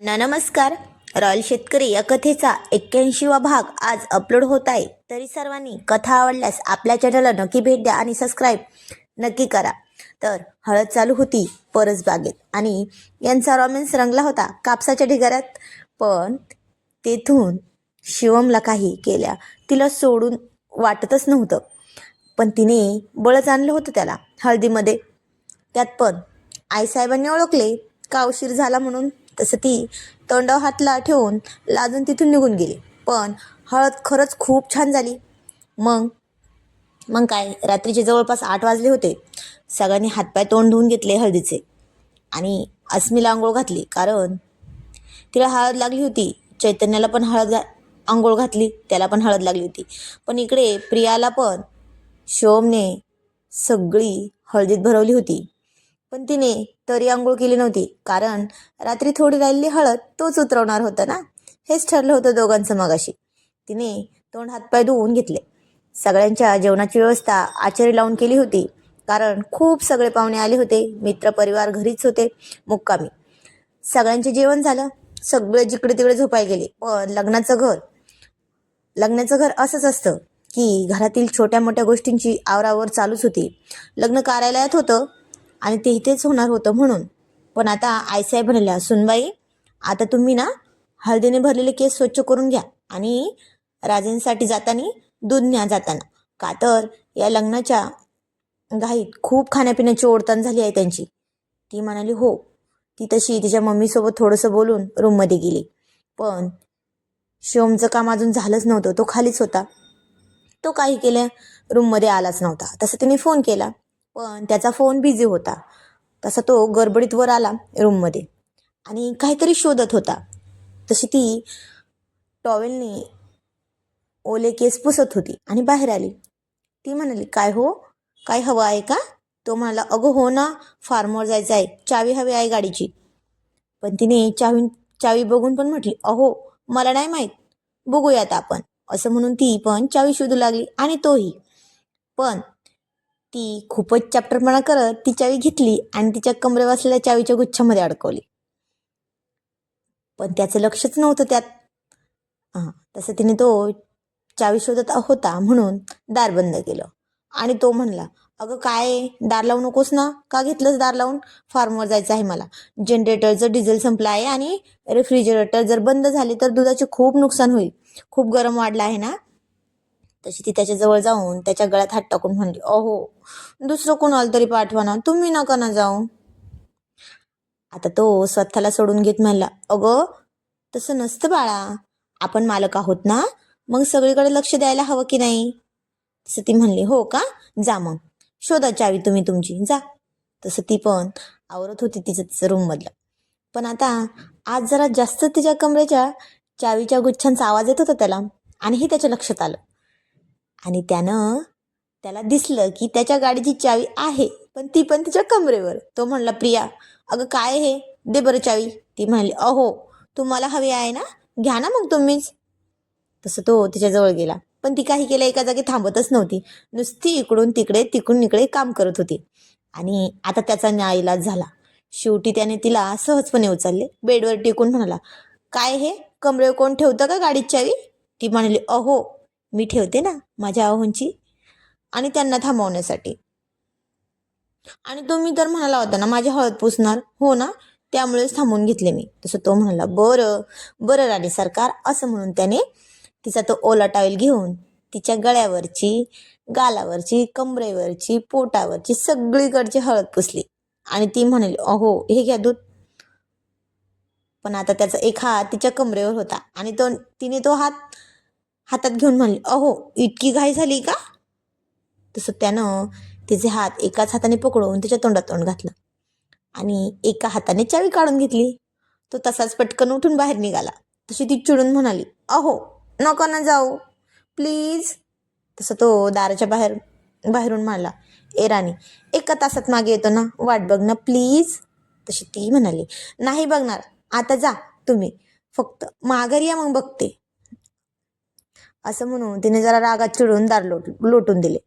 ना नमस्कार. रॉयल शेतकरी या कथेचा एक्क्याऐंशीवा भाग आज अपलोड होत आहे. तरी सर्वांनी कथा आवडल्यास आपल्या चॅनलला नक्की भेट द्या आणि सबस्क्राईब नक्की करा. तर हळद चालू होती परस बागेत. आणि यांचा रॉमेन्स रंगला होता कापसाच्या ढिगाऱ्यात. पण तेथून शिवमला काही केल्या. तिला सोडून वाटतच नव्हतं. पण तिने बळच आणलं होतं त्याला हळदीमध्ये. त्यात पण आईसाहेबांनी ओळखले का उशीर झाला म्हणून? तसं ती तोंडावर हातला ठेवून लाजून तिथून निघून गेली. पण हळद खरंच खूप छान झाली. मग मग काय रात्रीचे जवळपास आठ वाजले होते. सगळ्यांनी हातपाय तोंड धुवून घेतले हळदीचे. आणि अस्मीला आंघोळ घातली कारण तिला हळद लागली होती. चैतन्याला पण हळद घा आंघोळ घातली त्याला पण हळद लागली होती. पण इकडे प्रियाला पण शिवमने सगळी हळदीत भरवली होती. पण तिने तरी आंघोळ केली नव्हती. कारण रात्री थोडी राहिलेली हळद तोच उतरवणार होता ना? हेच ठरलं होतं दोघांचं मगाशी. तिने तोंड हातपाय धुवून घेतले. सगळ्यांच्या जेवणाची व्यवस्था आचारी लावून केली होती. कारण खूप सगळे पाहुणे आले होते. मित्रपरिवार घरीच होते. मुक्कामी. सगळ्यांचे जेवण झालं. सगळे जिकडे तिकडे झोपाय गेले. पण लग्नाचं घर लग्नाचं घर असंच असतं की घरातील छोट्या मोठ्या गोष्टींची आवरावर चालूच होती. लग्न कार्यालयात होतं. आणि ते इथेच होणार होतं म्हणून. पण आता आईसाहेब म्हणाल्या सुनबाई आता तुम्ही ना हळदीने भरलेले केस स्वच्छ करून घ्या आणि राजेंसाठी जाताना दूध न्या जाताना. का तर या लग्नाच्या घाईत खूप खाण्यापिण्याची ओढताण झाली आहे त्यांची. ती म्हणाली हो. ती तशी तिच्या मम्मीसोबत थोडंसं बोलून रूममध्ये गेली. पण शिवमचं काम अजून झालंच नव्हतं. तो खालीच होता. तो काही केल्या रूममध्ये आलाच नव्हता. तसं तिने फोन केला. पण त्याचा फोन बिझी होता. तसा तो गडबडीत वर आला रूममध्ये आणि काहीतरी शोधत होता. तशी ती टॉवेलने ओले केस पुसत होती आणि बाहेर आली. ती म्हणाली काय हो? काय हवं आहे का? तो म्हणाला अगं हो ना फार्मवर जायचं आहे. चावी हवी आहे गाडीची. पण तिने चावी चावी बघून पण म्हटली अहो मला नाही माहीत. बघूयात आपण. असं म्हणून ती पण चावी शोधू लागली आणि तोही. पण ती खूपच चॅप्टरपणा करत ती चावी घेतली आणि तिच्या कमरे असलेल्या चावीच्या गुच्छामध्ये अडकवली. पण त्याचं लक्षच नव्हतं त्यात. हां तसं तिने तो चावी शोधत होता म्हणून दार बंद केलं. आणि तो म्हणला अगं काय दार लावू नकोस ना? का घेतलंस दार लावून? फार्मवर जायचं आहे मला. जनरेटरचं डिझेल संपलं आहे आणि रेफ्रिजरेटर जर बंद झाले तर दुधाचे खूप नुकसान होईल. खूप गरम वाढलं आहे ना? तशी ती त्याच्याजवळ जाऊन त्याच्या गळ्यात हात टाकून म्हणली अहो दुसरं कोणाला तरी पाठवा ना तुम्ही नका ना जाऊ. आता तो स्वतःला सोडून घेत म्हणला अगं तसं नसतं बाळा आपण मालक आहोत ना मग सगळीकडे लक्ष द्यायला हवं की नाही? तसं ती म्हणली हो का? जा मग शोधा चावी तुम्ही तुमची जा. तसं ती पण आवरत होती तिचं तिचं रूममधलं पण आता आज जरा जास्त तिच्या कमरेच्या चावीच्या गुच्छांचा आवाज येत होता त्याला आणि हे त्याच्या लक्षात आलं. आणि त्यानं त्याला दिसलं की त्याच्या गाडीची चावी आहे पण ती पण तिच्या कमरेवर. तो म्हणला प्रिया अगं काय हे? दे बरं चावी. ती म्हणाली अहो तुम्हाला हवी आहे ना? घ्या ना मग तुम्हीच. तसं तो तिच्याजवळ गेला पण ती काही केलं एका जागी थांबतच नव्हती. नुसती इकडून तिकडे तिकडून इकडे काम करत होती. आणि आता त्याचा न्यायलाच झाला. शेवटी त्याने तिला सहजपणे उचलले. बेडवर टेकून म्हणाला काय हे? कमरेवर कोण ठेवतं का गाडीत चावी? ती म्हणाली अहो मी ठेवते ना माझ्या अहोंची आणि त्यांना थांबवण्यासाठी. आणि तुम्ही तर म्हणाला होता ना माझी हळद पुसणार हो ना त्यामुळेच थांबून घेतले मी. तसं तो म्हणाला बरं बरं राणी सरकार असं म्हणून त्याने तिचा तो ओला टावेल घेऊन तिच्या गळ्यावरची गालावरची कमरेवरची पोटावरची सगळीकडची हळद पुसली. आणि ती म्हणाली अहो हे घ्या दूध. पण आता त्याचा एक हात तिच्या कमरेवर होता आणि तो तिने तो हात हातात घेऊन म्हणली अहो इतकी घाई झाली का? तसं त्यानं तिचे हात एकाच हाताने पकडून तिच्या तोंडात तोंड घातलं आणि एका हाताने चावी काढून घेतली. तो तसाच पटकन उठून बाहेर निघाला. तशी ती चिडून म्हणाली अहो नको ना जाऊ. प्लीज. तसं तो दाराच्या बाहेर बाहेरून म्हणाला ए राणी एका तासात मागे येतो ना वाट बघ ना प्लीज. तशी ती म्हणाली नाही बघणार. आता जा तुम्ही. फक्त माघारी या मग बघते. असं म्हणून तिने जरा रागात चिडून दार लोट लोटून दिले.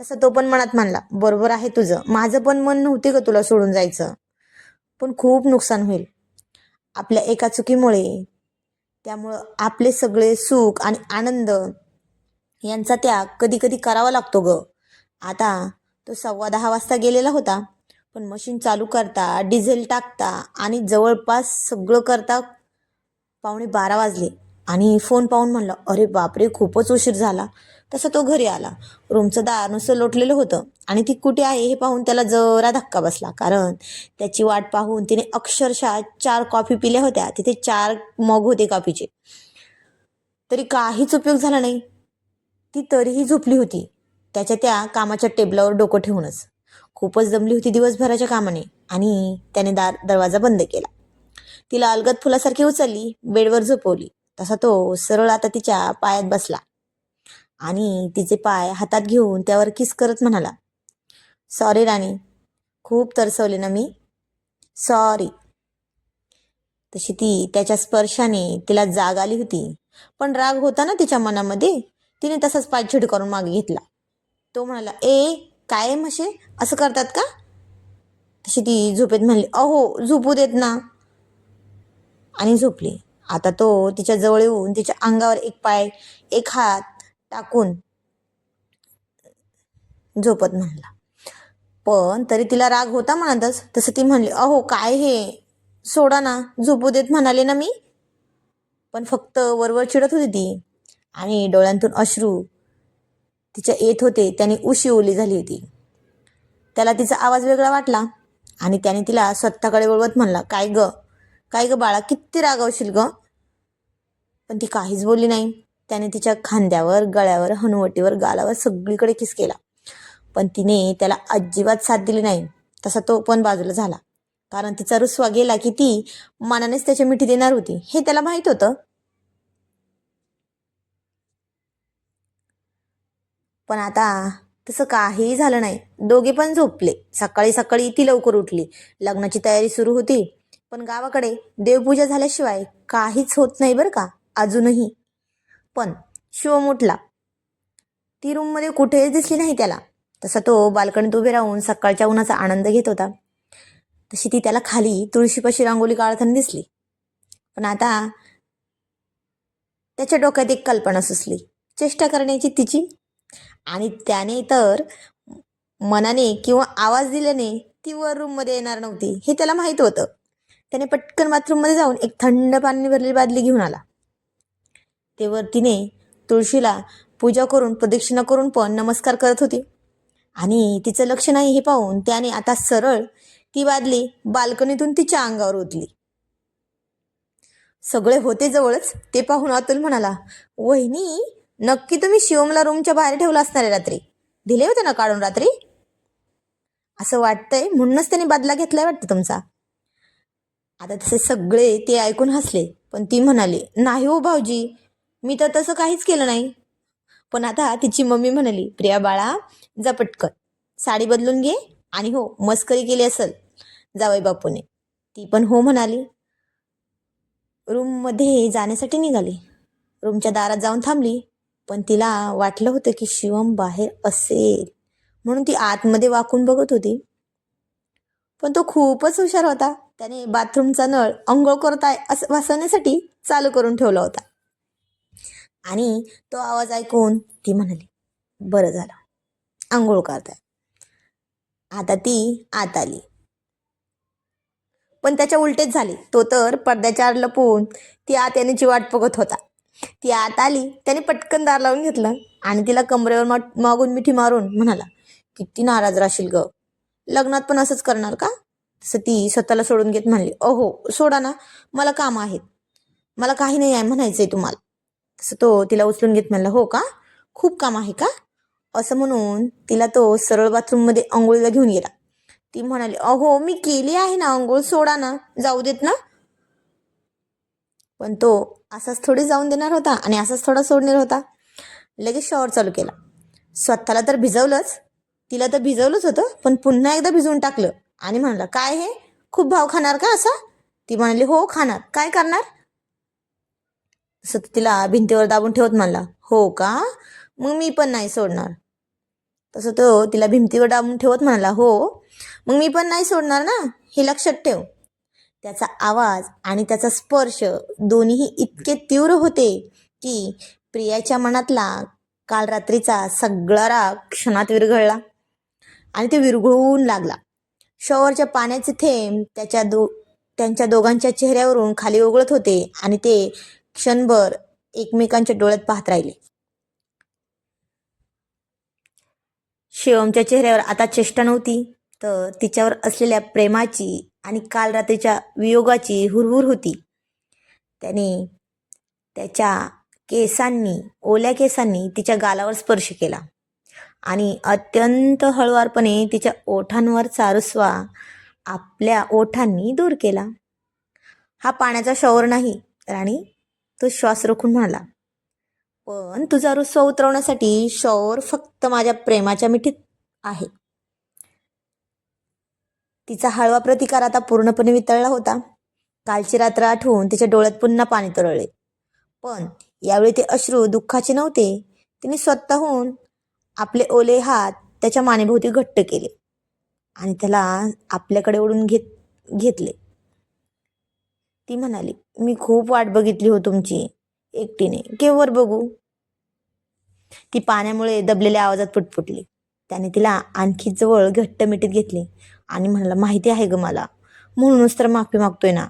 तसं तो पण मनात मानला बरोबर आहे तुझं. माझं पण मन नव्हते ग तुला सोडून जायचं. पण खूप नुकसान होईल. आपल्या एका चुकीमुळे. त्यामुळं आपले सगळे सुख आणि आनंद यांचा त्याग कधी कधी करावा लागतो ग. आता तो सव्वा दहा वाजता गेलेला होता. पण मशीन चालू करता डिझेल टाकता आणि जवळपास सगळं करता पावणे बारा वाजले. आणि फोन पाहून म्हणलं अरे बापरे खूपच उशीर झाला. तसा तो घरी आला. रूमचं दार नुसतं लोटलेलं होतं आणि ती कुठे आहे हे पाहून त्याला जरा धक्का बसला. कारण त्याची वाट पाहून तिने अक्षरशः चार कॉफी पिल्या होत्या. तिथे चार मग होते कॉफीचे. तरी काहीच उपयोग झाला नाही. ती तरीही झोपली होती. त्याच्या त्या कामाच्या टेबलावर डोकं ठेवूनच. खूपच दमली होती दिवसभराच्या कामाने आणि त्याने दार दरवाजा बंद केला. तिला अलगद फुलासारखी उचलली बेडवर झोपवली. तसा तो सरळ आता तिच्या पायात बसला. आणि तिचे पाय हातात घेऊन त्यावर किस करत म्हणाला सॉरी राणी. खूप तरसवले ना मी. सॉरी तशी ती त्याच्या स्पर्शाने तिला जाग आली होती. पण राग होता ना तिच्या मनामध्ये तिने तसाच पाय करून मागे घेतला. तो म्हणाला ए काय म्हशे? असं करतात का? तशी ती झोपेत म्हणली अहो झोपू देत ना. आणि झोपली. आता तो तिच्या जवळ येऊन तिच्या अंगावर एक पाय एक हात टाकून झोपत म्हणला. पण तरी तिला राग होता म्हणतच तसं ती म्हणली अहो काय हे? सोडा ना झोपू देत म्हणाले ना मी. पण फक्त वरवर चिडत होती ती आणि डोळ्यांतून अश्रू तिच्या येत होते त्याने उशी ओली झाली होती. त्याला तिचा आवाज वेगळा वाटला आणि त्याने तिला स्वतःकडे वळवत म्हणला काय ग? काय ग बाळा किती रागावशील ग? पण ती काहीच बोलली नाही. त्याने तिच्या खांद्यावर गळ्यावर हनुवटीवर गालावर सगळीकडे किस केला. पण तिने त्याला अजिबात साथ दिली नाही. तसा तो पण बाजूला झाला. कारण तिचा रुसवा गेला की ती मनानेच त्याच्या मिठी देणार होती. हे त्याला माहीत होतं. पण आता तसं काहीही झालं नाही. दोघे पण झोपले. सकाळी सकाळी ती लवकर उठली. लग्नाची तयारी सुरू होती. पण गावाकडे देवपूजा झाल्याशिवाय काहीच होत नाही बरं का अजूनही. पण शिवम उठला ती रूममध्ये कुठेच दिसली नाही त्याला. तसा तो बाल्कनीत उभे राहून सकाळच्या उन्हाचा आनंद घेत होता. तशी ती त्याला खाली तुळशीपाशी रांगोळी काढताना दिसली. पण आता त्याच्या डोक्यात एक कल्पना सुचली. चेष्टा करण्याची तिची. आणि त्याने तर मनाने किंवा आवाज दिल्याने ती वर रूममध्ये येणार नव्हती. हे त्याला माहीत होतं. त्याने पटकन बाथरूममध्ये जाऊन एक थंड पाणी भरलेली बादली घेऊन आला. तेवर तिने तुळशीला पूजा करून प्रदक्षिणा करून पण नमस्कार करत होती. आणि तिचं लक्ष नाही हे पाहून त्याने आता सरळ ती बादली बाल्कनीतून तिच्या अंगावर ओतली. सगळे होते जवळच ते पाहून अतुल म्हणाला वहिनी नक्की तुम्ही शिवमला रूमच्या बाहेर ठेवला असणार आहे रात्री. दिले होते ना काढून रात्री? असं वाटतंय म्हणूनच त्याने बादला घेतलाय वाटतं तुमचा. आता तसे सगळे ते ऐकून हसले पण ती म्हणाली नाही हो भाऊजी मी तर तसं काहीच केलं नाही. पण आता तिची मम्मी म्हणाली प्रिया बाळा जा पटकन. साडी बदलून घे आणि हो मस्करी केली असेल जावई बापूने. ती पण हो म्हणाली. रूममध्ये जाण्यासाठी निघाली. रूमच्या दारात जाऊन थांबली पण तिला वाटलं होतं की शिवम बाहेर असेल म्हणून ती आतमध्ये वाकून बघत होती. पण तो खूपच हुशार होता. त्याने बाथरूमचा नळ अंघोळ करताय असं वाचवण्यासाठी चालू करून ठेवला होता. आणि तो आवाज ऐकून ती म्हणाली बरं झालं. आंघोळ करताय. आता ती आत आली. पण त्याच्या उलटेच झाली. तो तर पडद्याच्या आड लपवून ती आत येण्याची वाट बघत होता. ती आत आली त्याने पटकन दार लावून घेतलं आणि तिला कमरेवर मागून मिठी मारून म्हणाला किती नाराज राहशील ग. लग्नात पण असंच करणार का? तसं ती स्वतःला सोडून घेत म्हणली अहो सोडा ना मला काम आहेत. मला काही नाही आहे म्हणायचंय तुम्हाला. तसं तो तिला उचलून घेत म्हणला हो का? खूप काम आहे का? असं म्हणून तिला तो सरळ बाथरूममध्ये आंघोळीला घेऊन गेला. ती म्हणाली अहो मी केली आहे ना आंघोळ सोडा ना जाऊ देत ना. पण तो असाच थोडी जाऊन देणार होता आणि असाच थोडा सोडणार होता. लगेच शॉवर चालू केला. स्वतःला तर भिजवलंच तिला तर भिजवलंच होतं पण पुन्हा एकदा भिजवून टाकलं. आणि म्हणलं काय हे? खूप भाव खाणार का असा? ती म्हणाली हो खाणार. काय करणार? असं तिला भिंतीवर दाबून ठेवत म्हणला हो का? मग मी पण नाही सोडणार. तसं तो तिला भिंतीवर दाबून ठेवत म्हणाला हो मग मी पण नाही सोडणार ना? हे लक्षात ठेव. त्याचा आवाज आणि त्याचा स्पर्श दोन्हीही इतके तीव्र होते की प्रियाच्या मनातला काल रात्रीचा सगळा राग क्षणात विरघळला आणि ते विरघळून लागला. शॉवरच्या पाण्याचे थेंब त्याच्या दो त्यांच्या दोघांच्या चेहऱ्यावरून खाली ओघळत होते आणि ते क्षणभर एकमेकांच्या डोळ्यात पाहत राहिले. शिवमच्या चेहऱ्यावर आता चेष्टा नव्हती तर तिच्यावर असलेल्या प्रेमाची आणि काल रात्रीच्या वियोगाची हुरहुर होती. त्याने त्याच्या केसांनी ओल्या केसांनी तिच्या गालावर स्पर्श केला. आणि अत्यंत हळुवारपणे तिच्या ओठांवरचा रुसवा आपल्या ओठांनी दूर केला. हा पाण्याचा शॉवर नाही राणी तो श्वास रोखून म्हणाला. पण तुझा रुसवा उतरवण्यासाठी शॉवर फक्त माझ्या प्रेमाच्या मिठीत आहे. तिचा हळवा प्रतिकार आता पूर्णपणे वितळला होता. कालची रात्र आठवून तिच्या डोळ्यात पुन्हा पाणी तरळले. पण यावेळी ते अश्रू दुःखाचे नव्हते. तिने स्वतःहून आपले ओले हात त्याच्या मानेभोवती घट्ट केले आणि त्याला आपल्याकडे ओढून घेत घेतले. ती म्हणाली मी खूप वाट बघितली हो तुमची. एकटीने. केवर बघू? ती पाण्यामुळे दबलेल्या आवाजात पुटपुटली. त्याने तिला आणखी जवळ घट्ट मिठीत घेतले आणि म्हणाला माहिती आहे ग मला. म्हणूनच तर माफी मागतोय ना.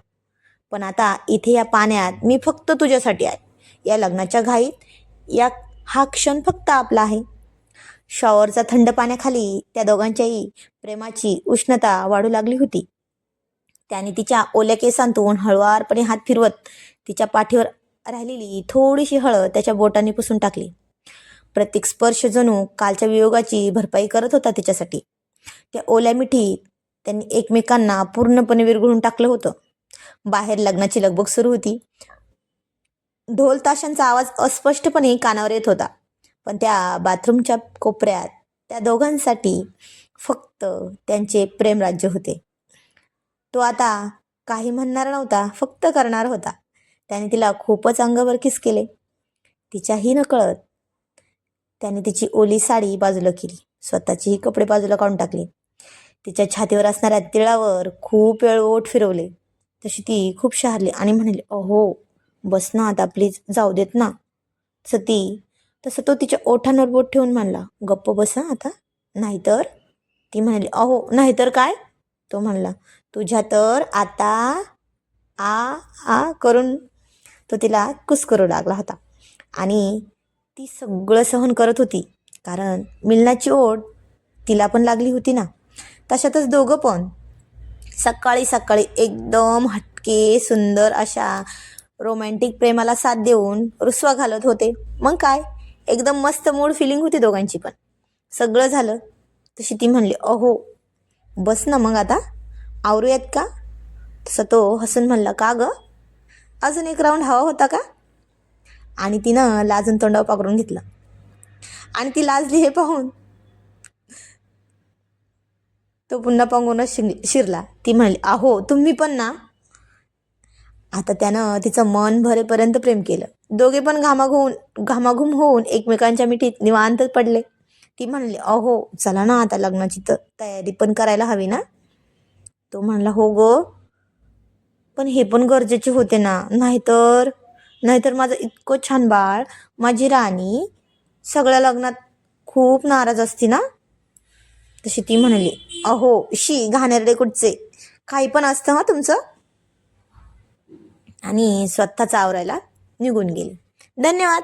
पण आता इथे या पाण्यात मी फक्त तुझ्यासाठी आहे. या लग्नाच्या घाईत या हा क्षण फक्त आपला आहे. शॉवरचा थंड पाण्याखाली त्या दोघांच्याही प्रेमाची उष्णता वाढू लागली होती. त्याने तिच्या ओल्या केसांतून हळुवारपणे हात फिरवत तिच्या पाठीवर राहिलेली थोडीशी हळद त्याच्या बोटाने पुसून टाकली. प्रत्येक स्पर्श जणू कालच्या वियोगाची भरपाई करत होता तिच्यासाठी. त्या ओल्या मिठीत त्यांनी एकमेकांना पूर्णपणे विरघळून टाकलं होतं. बाहेर लग्नाची लगबग सुरू होती. ढोल ताशांचा आवाज अस्पष्टपणे कानावर येत होता. पण त्या बाथरूमच्या कोपऱ्यात त्या दोघांसाठी फक्त त्यांचे प्रेमराज्य होते. तो आता काही म्हणणार नव्हता फक्त करणार होता. त्याने तिला खूपच अंगावर किस केले. तिच्याही नकळत त्याने तिची ओली साडी बाजूला केली. स्वतःचीही कपडे बाजूला काढून टाकली. तिच्या छातीवर असणाऱ्या तिळावर खूप वेळ ओठ फिरवले. तशी ती खूप शहारली आणि म्हणाली अहो बस ना आता प्लीज जाऊ देत ना. तसं ती तसं तो तिच्या ओठांवर बोट ठेवून म्हणला गप्प बसा आता. नाहीतर? ती म्हणाली अहो नाहीतर काय? तो म्हणला तुझ्या तर आता आ आ करून तो तिला कुस करू लागला होता. आणि ती सगळं सहन करत होती कारण मिलनाची ओढ तिला पण लागली होती ना. तशातच दोघं पण सकाळी सकाळी एकदम हटके सुंदर अशा रोमॅन्टिक प्रेमाला साथ देऊन रुसवा घालत होते. मग काय? एकदम मस्त मूड फिलिंग होती दोघांची पण. सगळं झालं. तशी ती म्हणली अहो बस ना मग आता. आवरूयात का? तसं तो हसून म्हणला का ग? अजून एक राऊंड हवा होता का? आणि तिनं लाजून तोंडावर पाकडून घेतलं. आणि ती लाजली हे पाहून. तो पुन्हा पांगूनच शिंग शिरला. ती म्हणली अहो तुम्ही पण ना आता त्यानं तिचं मन भरेपर्यंत प्रेम केलं. दोघे पण घामाघून घामाघूम होऊन एकमेकांच्या मिठीत निवांत पडले. ती म्हणली अहो चला ना आता लग्नाची तर तयारी पण करायला हवी ना? तो म्हणला हो गो पण हे पण गरजेचे होते ना. नाहीतर नाहीतर माझं इतकं छान बाळ माझी राणी सगळ्या लग्नात खूप नाराज असती ना? तशी ती म्हणाली अहो शी घाणेरडे कुठचे? काही पण असतं हा तुमचं? आणि स्वतःच आवरायला निघून गेली. धन्यवाद.